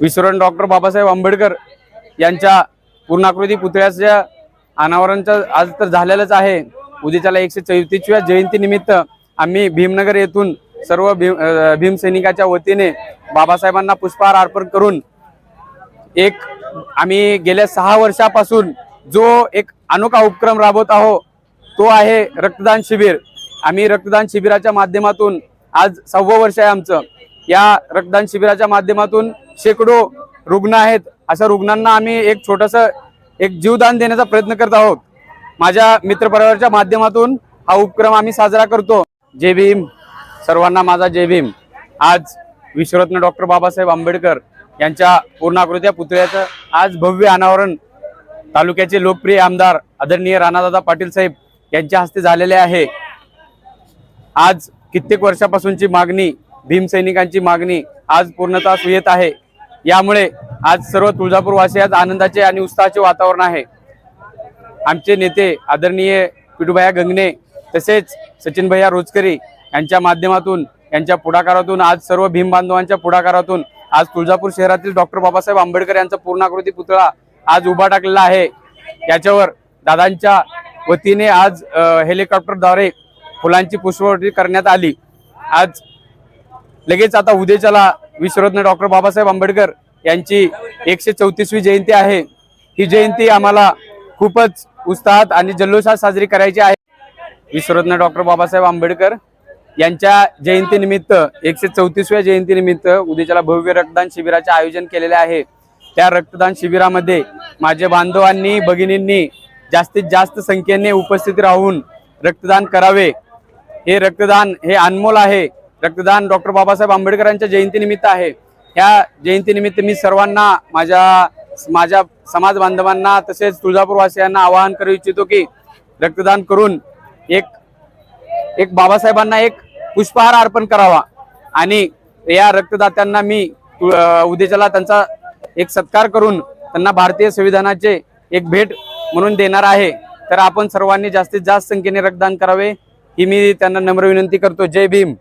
विश्वरण doctor Babasaheb Ambedkar यांच्या पूर्णाकृती पुतळ्याच्या अनावरणचं आज तर झालेलंच आहे. उद्याच्याला एकशे चौतीसव्या जयंतीनिमित्त आम्ही भीमनगर येथून सर्व भीम भीमसैनिकाच्या वतीने बाबासाहेबांना पुष्पहार अर्पण करून एक आम्ही गेल्या सहा वर्षापासून जो एक अनोखा उपक्रम राबवत आहो तो आहे रक्तदान शिबिर. आम्ही रक्तदान शिबिराच्या माध्यमातून आज सहावं वर्ष आहे आमचं. या रक्तदान शिबिराच्या माध्यमातून शेकडो रुग्ण आहेत. अशा रुग्णांना आम्ही एक छोटस एक जीवदान देण्याचा प्रयत्न करत आहोत. माझ्या मित्रपरिवाराच्या माध्यमातून हा उपक्रम आम्ही साजरा करतो. जय भीम. सर्वांना माझा जय भीम. आज विश्वरत्न डॉक्टर बाबासाहेब आंबेडकर यांच्या पूर्णाकृत्या पुतळ्याचं आज भव्य अनावरण तालुक्याचे लोकप्रिय आमदार आदरणीय राणादादा पाटील साहेब यांच्या हस्ते झालेले आहे. आज कित्येक वर्षापासूनची मागणी भीमसैनिकांची मागणी आज पूर्णतास येत आहे. यामुळे आज सर्व तुळजापूर आज आनंदाचे आणि उत्साहाचे वातावरण आहे. आमचे नेते आदरणीय पिटूभैया गंगणे तसेच सचिन भैया रोजकरी यांच्या माध्यमातून यांच्या पुढाकारातून आज सर्व भीम बांधवांच्या पुढाकारातून आज तुळजापूर शहरातील डॉक्टर बाबासाहेब आंबेडकर यांचा पूर्णाकृती पुतळा आज उभा टाकलेला आहे. याच्यावर दादांच्या वतीने आज हेलिकॉप्टरद्वारे फुलांची पुष्पवृष्टी करण्यात आली. आज लगेच आता उद्याच्याला विश्वरत्न डॉक्टर बाबासाहेब आंबेडकर यांची एकशे चौतीसवी जयंती आहे. ही जयंती आम्हाला खूपच उत्साहात आणि जल्लोषात साजरी करायची आहे. विश्वरत्न डॉक्टर बाबासाहेब आंबेडकर यांच्या जयंतीनिमित्त एकशे चौतीसव्या जयंतीनिमित्त उद्याच्याला भव्य रक्तदान शिबिराचे आयोजन केलेले आहे. त्या रक्तदान शिबिरामध्ये माझ्या बांधवांनी भगिनींनी जास्तीत जास्त संख्येने उपस्थित राहून रक्तदान करावे. हे रक्तदान हे अनमोल आहे. रक्तदान डॉक्टर बाबासाहेब आंबेडकरांच्या जयंतीनिमित्त आहे. ह्या जयंतीनिमित्त मी सर्वांना माझ्या माझ्या समाज बांधवांना तसेच तुळजापूरवासियांना आवाहन करू इच्छितो की रक्तदान करून एक एक बाबासाहेबांना एक पुष्पहार अर्पण करावा. आणि या रक्तदात्यांना मी तु- उद्याच्याला त्यांचा एक सत्कार करून त्यांना भारतीय संविधानाचे एक भेट म्हणून देणार आहे. तर आपण सर्वांनी जास्तीत जास्त संख्येने रक्तदान करावे ही मी त्यांना नम्र विनंती करतो. जय भीम.